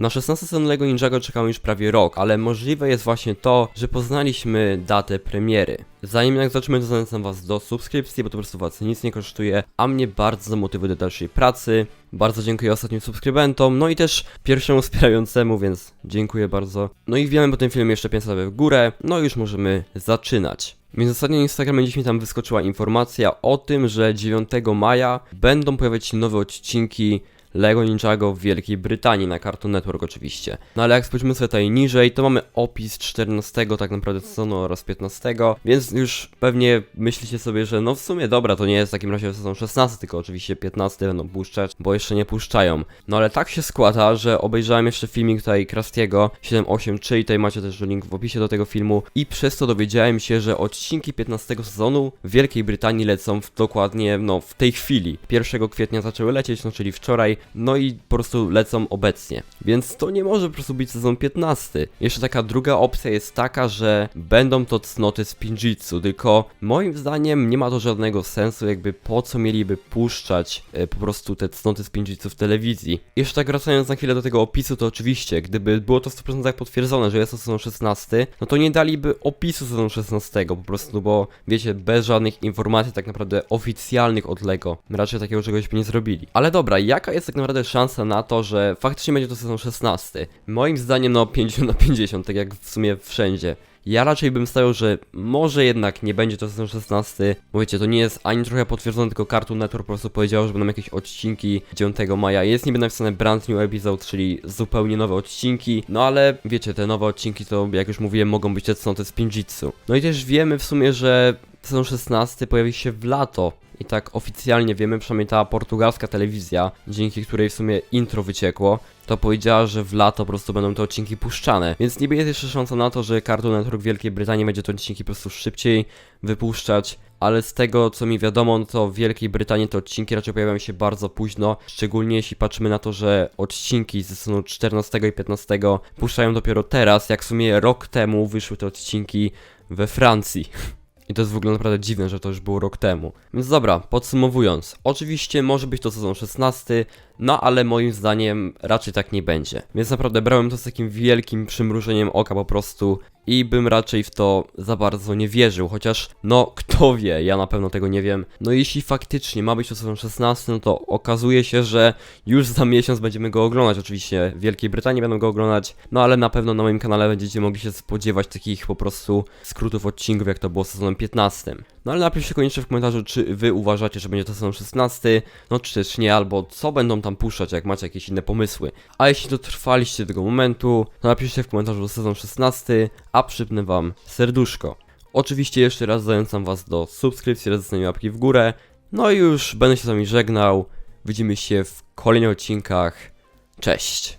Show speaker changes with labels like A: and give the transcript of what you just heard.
A: Na 16 sezon LEGO Ninjago czekamy już prawie rok, ale możliwe jest właśnie to, że poznaliśmy datę premiery. Zanim jednak zaczniemy, to zachęcam was do subskrypcji, bo to po prostu was nic nie kosztuje, a mnie bardzo motywuje do dalszej pracy. Bardzo dziękuję ostatnim subskrybentom, no i też pierwszemu wspierającemu, więc dziękuję bardzo. No i wiemy po tym filmie jeszcze 500 łapek w górę, no i już możemy zaczynać. Więc ostatnio na Instagramie dziś mi tam wyskoczyła informacja o tym, że 9 maja będą pojawiać się nowe odcinki Lego Ninjago w Wielkiej Brytanii, na Cartoon Network oczywiście. No ale jak spojrzymy sobie tutaj niżej, to mamy opis 14 tak naprawdę sezonu oraz 15, więc już pewnie myślicie sobie, że no w sumie dobra, to nie jest w takim razie sezon 16, tylko oczywiście 15 będą puszczać, bo jeszcze nie puszczają. No ale tak się składa, że obejrzałem jeszcze filmik tutaj Krastiego 783 i tutaj macie też link w opisie do tego filmu i przez to dowiedziałem się, że odcinki 15 sezonu w Wielkiej Brytanii lecą w dokładnie, no w tej chwili. 1 kwietnia zaczęły lecieć, no czyli wczoraj, no i po prostu lecą obecnie. Więc to nie może po prostu być sezon 15. Jeszcze taka druga opcja jest taka, że będą to cnoty z Pinjitsu, tylko moim zdaniem nie ma to żadnego sensu, jakby po co mieliby puszczać e, po prostu te cnoty z Pinjitsu w telewizji. Jeszcze tak wracając na chwilę do tego opisu, to oczywiście, gdyby było to w 100% potwierdzone, że jest to sezon 16, no to nie daliby opisu sezonu 16 po prostu, bo wiecie, bez żadnych informacji tak naprawdę oficjalnych od LEGO. Raczej takiego czegoś by nie zrobili. Ale dobra, jaka jest tak naprawdę szansa na to, że faktycznie będzie to sezon 16? Moim zdaniem no 50 na 50, tak jak w sumie wszędzie. Ja raczej bym stawiał, że może jednak nie będzie to sezon 16. Mówicie, to nie jest ani trochę potwierdzone, tylko Cartoon Network po prostu powiedział, że będą jakieś odcinki 9 maja. Jest niby napisane brand new episode, czyli zupełnie nowe odcinki. No ale wiecie, te nowe odcinki to, jak już mówiłem, mogą być te cnoty z Pinjitsu. No i też wiemy w sumie, że sezon 16 pojawi się w lato. I tak oficjalnie wiemy, przynajmniej ta portugalska telewizja, dzięki której w sumie intro wyciekło, to powiedziała, że w lato po prostu będą te odcinki puszczane. Więc niby jest jeszcze szansa na to, że Cartoon Network Wielkiej Brytanii będzie te odcinki po prostu szybciej wypuszczać. Ale z tego co mi wiadomo, no to w Wielkiej Brytanii te odcinki raczej pojawiają się bardzo późno. Szczególnie jeśli patrzymy na to, że odcinki z sezonu 14 i 15 puszczają dopiero teraz, jak w sumie rok temu wyszły te odcinki we Francji. I to jest w ogóle naprawdę dziwne, że to już było rok temu. Więc dobra, podsumowując. Oczywiście może być to sezon 16, no ale moim zdaniem raczej tak nie będzie. Więc naprawdę brałem to z takim wielkim przymrużeniem oka po prostu i bym raczej w to za bardzo nie wierzył, chociaż no kto wie, ja na pewno tego nie wiem. No jeśli faktycznie ma być to sezon 16, no to okazuje się, że już za miesiąc będziemy go oglądać. Oczywiście w Wielkiej Brytanii będą go oglądać, no ale na pewno na moim kanale będziecie mogli się spodziewać takich po prostu skrótów odcinków, jak to było sezonem 15. No ale napiszcie koniecznie w komentarzu, czy wy uważacie, że będzie to sezon 16, no czy też nie, albo co będą tam puszczać, jak macie jakieś inne pomysły. A jeśli dotrwaliście do tego momentu, to napiszcie w komentarzu sezon 16, a przypnę wam serduszko. Oczywiście jeszcze raz zachęcam was do subskrypcji, raz zostawienia łapki w górę. No i już będę się z wami żegnał. Widzimy się w kolejnych odcinkach. Cześć!